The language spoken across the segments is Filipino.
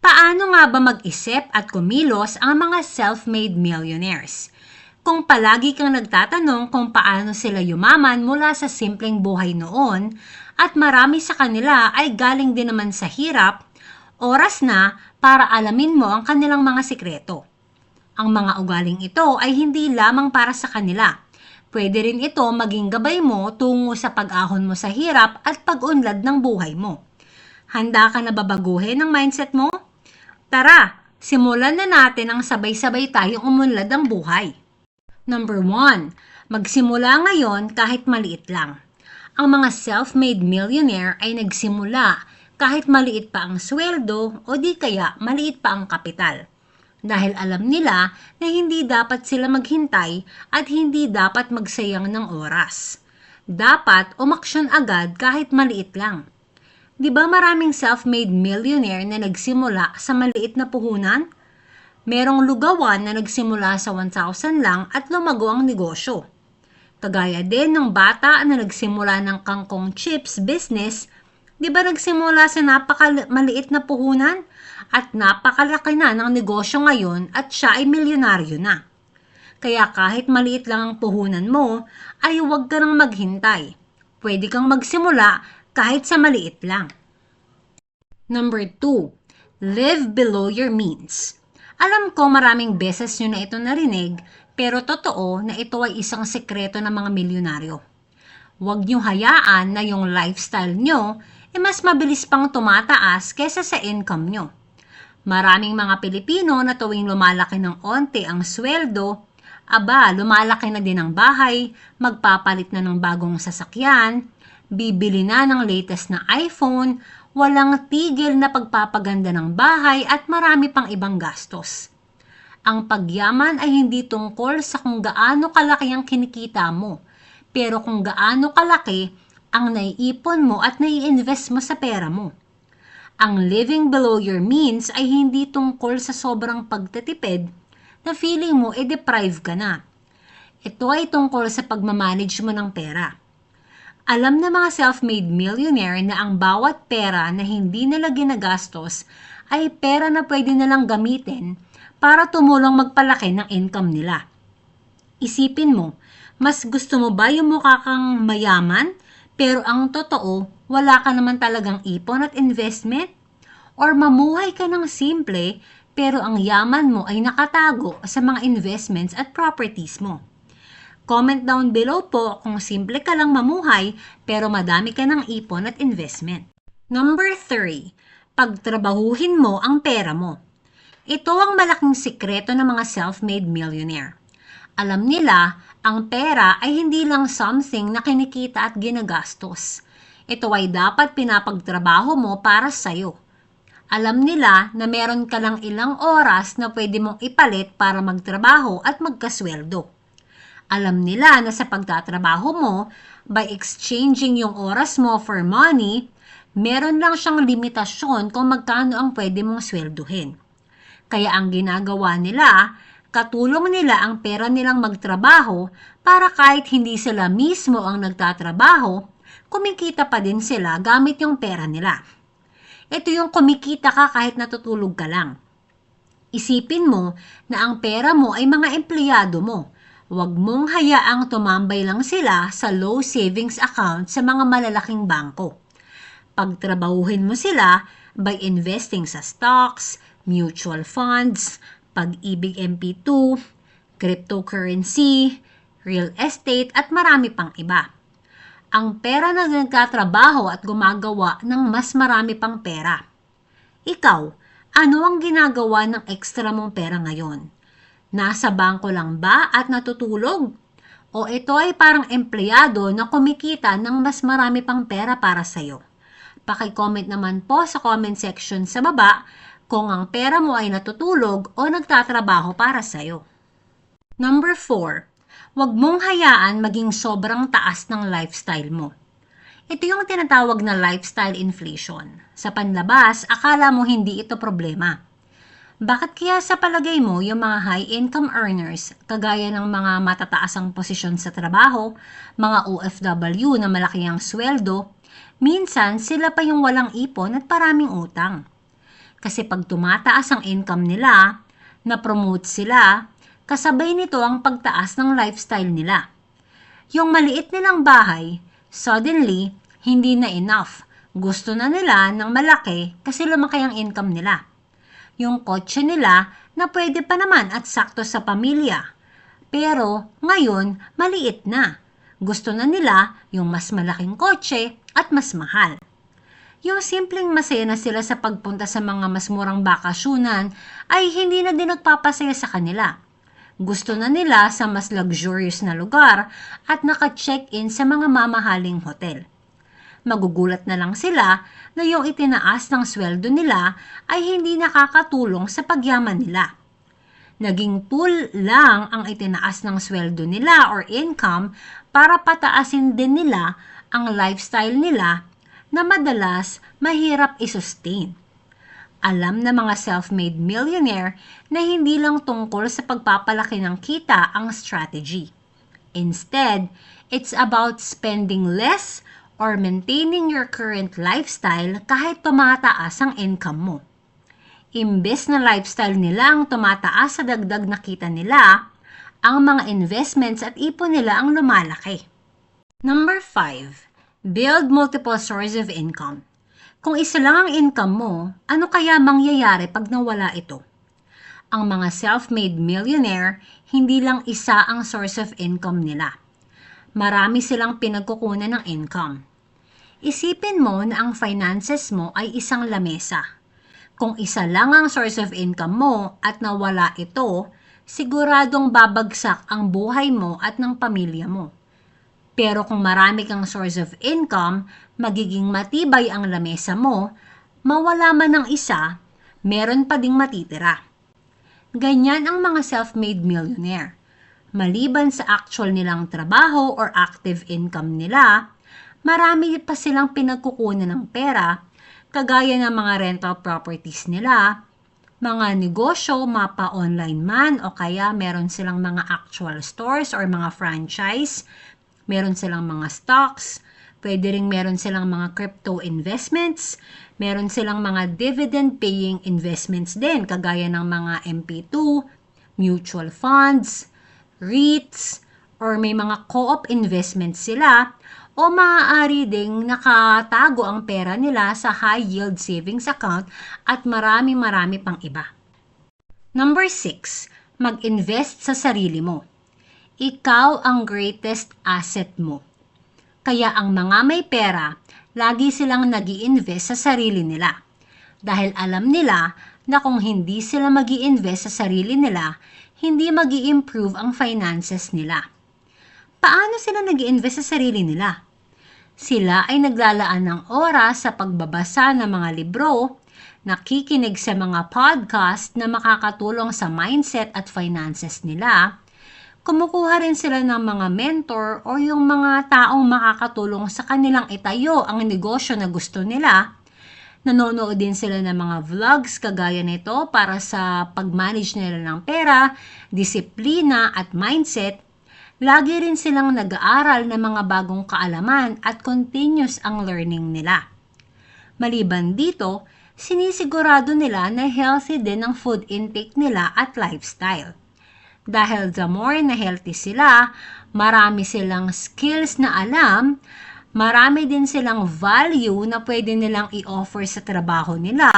Paano nga ba mag-isip at kumilos ang mga self-made millionaires? Kung palagi kang nagtatanong kung paano sila yumaman mula sa simpleng buhay noon at marami sa kanila ay galing din naman sa hirap, oras na para alamin mo ang kanilang mga sikreto. Ang mga ugaling ito ay hindi lamang para sa kanila. Pwede rin ito maging gabay mo tungo sa pag-ahon mo sa hirap at pag-unlad ng buhay mo. Handa ka na babaguhin ang mindset mo? Tara, simulan na natin ang sabay-sabay tayong umunlad ng buhay. Number 1. Magsimula ngayon kahit maliit lang. Ang mga self-made millionaire ay nagsimula kahit maliit pa ang sweldo o di kaya maliit pa ang kapital. Dahil alam nila na hindi dapat sila maghintay at hindi dapat magsayang ng oras. Dapat umaksyon agad kahit maliit lang. Di ba maraming self-made millionaire na nagsimula sa maliit na puhunan? Merong lugawan na nagsimula sa 1,000 lang at lumago ang negosyo. Kagaya din ng bata na nagsimula ng kangkong chips business, di ba nagsimula sa napakamaliit na puhunan at napakalaki na ng negosyo ngayon at siya ay milyonaryo na. Kaya kahit maliit lang ang puhunan mo, ay huwag ka nang maghintay. Pwede kang magsimula kahit sa maliit lang. Number 2. Live below your means. Alam ko maraming beses nyo na ito narinig, pero totoo na ito ay isang sekreto ng mga milyonaryo. Huwag nyo hayaan na yung lifestyle nyo ay mas mabilis pang tumataas kesa sa income nyo. Maraming mga Pilipino na tuwing lumalaki ng onte ang sweldo, aba, lumalaki na din ang bahay, magpapalit na ng bagong sasakyan, bibili na ng latest na iPhone, walang tigil na pagpapaganda ng bahay at marami pang ibang gastos. Ang pagyaman ay hindi tungkol sa kung gaano kalaki ang kinikita mo, pero kung gaano kalaki ang naiipon mo at nai-invest mo sa pera mo. Ang living below your means ay hindi tungkol sa sobrang pagtatipid na feeling mo e-deprive ka na. Ito ay tungkol sa pagmamanage mo ng pera. Alam na mga self-made millionaire na ang bawat pera na hindi nila ginagastos ay pera na pwede nilang gamitin para tumulong magpalaki ng income nila. Isipin mo, mas gusto mo ba yung mukha kang mayaman pero ang totoo, wala ka naman talagang ipon at investment? Or mamuhay ka ng simple pero ang yaman mo ay nakatago sa mga investments at properties mo? Comment down below po kung simple ka lang mamuhay pero madami ka ng ipon at investment. Number 3. Pagtrabahuhin mo ang pera mo. Ito ang malaking sikreto ng mga self-made millionaire. Alam nila, ang pera ay hindi lang something na kinikita at ginagastos. Ito ay dapat pinapagtrabaho mo para sa'yo. Alam nila na meron ka lang ilang oras na pwede mong ipalit para magtrabaho at magkasweldo. Alam nila na sa pagtatrabaho mo, by exchanging yung oras mo for money, meron lang siyang limitasyon kung magkano ang pwede mong swelduhin. Kaya ang ginagawa nila, katulong nila ang pera nilang magtrabaho para kahit hindi sila mismo ang nagtatrabaho, kumikita pa din sila gamit yung pera nila. Ito yung kumikita ka kahit natutulog ka lang. Isipin mo na ang pera mo ay mga empleyado mo. Huwag mong hayaang tumambay lang sila sa low savings account sa mga malalaking bangko. Pagtrabahuhin mo sila by investing sa stocks, mutual funds, pag-ibig MP2, cryptocurrency, real estate at marami pang iba. Ang pera na nagtatrabaho at gumagawa ng mas marami pang pera. Ikaw, ano ang ginagawa ng extra mong pera ngayon? Nasa bangko lang ba at natutulog? O ito ay parang empleyado na kumikita ng mas marami pang pera para sa'yo? Paki-comment naman po sa comment section sa baba kung ang pera mo ay natutulog o nagtatrabaho para sa'yo. Number 4. Huwag mong hayaan maging sobrang taas ng lifestyle mo. Ito yung tinatawag na lifestyle inflation. Sa panlabas, akala mo hindi ito problema. Bakit kaya sa palagay mo yung mga high-income earners, kagaya ng mga matataasang posisyon sa trabaho, mga OFW na malaki ang sweldo, minsan sila pa yung walang ipon at paraming utang? Kasi pag tumataas ang income nila, na-promote sila, kasabay nito ang pagtaas ng lifestyle nila. Yung maliit nilang bahay, suddenly, hindi na enough. Gusto na nila ng malaki kasi lumaki ang income nila. Yung kotse nila na pwede pa naman at sakto sa pamilya. Pero ngayon, maliit na. Gusto na nila yung mas malaking kotse at mas mahal. Yung simpleng masaya na sila sa pagpunta sa mga mas murang bakasyunan ay hindi na din nagpapasaya sa kanila. Gusto na nila sa mas luxurious na lugar at naka-check-in sa mga mamahaling hotel. Magugulat na lang sila na yung itinaas ng sweldo nila ay hindi nakakatulong sa pagyaman nila. Naging tool lang ang itinaas ng sweldo nila or income para pataasin din nila ang lifestyle nila na madalas mahirap isustain. Alam na mga self-made millionaire na hindi lang tungkol sa pagpapalaki ng kita ang strategy. Instead, it's about spending less or maintaining your current lifestyle kahit tumataas ang income mo. Imbes na lifestyle nila ang tumataas sa dagdag na kita nila, ang mga investments at ipon nila ang lumalaki. Number 5. Build multiple sources of income. Kung isa lang ang income mo, ano kaya mangyayari pag nawala ito? Ang mga self-made millionaire, hindi lang isa ang source of income nila. Marami silang pinagkukunan ng income. Isipin mo na ang finances mo ay isang lamesa. Kung isa lang ang source of income mo at nawala ito, siguradong babagsak ang buhay mo at ng pamilya mo. Pero kung marami kang source of income, magiging matibay ang lamesa mo, mawala man ng isa, meron pa ding matitira. Ganyan ang mga self-made millionaire. Maliban sa actual nilang trabaho or active income nila, marami pa silang pinagkukunan ng pera, kagaya ng mga rental properties nila, mga negosyo, mapa online man o kaya meron silang mga actual stores or mga franchise, meron silang mga stocks, pwede rin meron silang mga crypto investments, meron silang mga dividend paying investments din kagaya ng mga MP2, mutual funds, REITs, or may mga co-op investments sila o maaari ding nakatago ang pera nila sa high yield savings account at marami-marami pang iba. Number 6, mag-invest sa sarili mo. Ikaw ang greatest asset mo. Kaya ang mga may pera, lagi silang nag invest sa sarili nila. Dahil alam nila na kung hindi sila mag invest sa sarili nila, hindi mag improve ang finances nila. Paano sila nag invest sa sarili nila? Sila ay naglalaan ng oras sa pagbabasa ng mga libro, nakikinig sa mga podcast na makakatulong sa mindset at finances nila, kumukuha rin sila ng mga mentor o yung mga taong makakatulong sa kanilang itayo ang negosyo na gusto nila. Nanonood din sila ng mga vlogs kagaya nito para sa pag-manage nila ng pera, disiplina at mindset Lagi rin silang nag-aaral ng mga bagong kaalaman at continuous ang learning nila. Maliban dito, sinisigurado nila na healthy din ang food intake nila at lifestyle. Dahil the more na healthy sila, marami silang skills na alam, marami din silang value na pwede nilang i-offer sa trabaho nila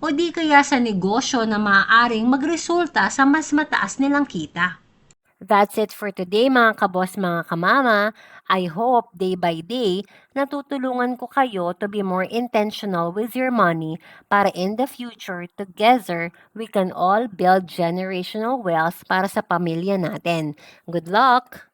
o di kaya sa negosyo na maaaring magresulta sa mas mataas nilang kita. That's it for today mga kabos, mga kamama. I hope day by day natutulungan ko kayo to be more intentional with your money para in the future together we can all build generational wealth para sa pamilya natin. Good luck!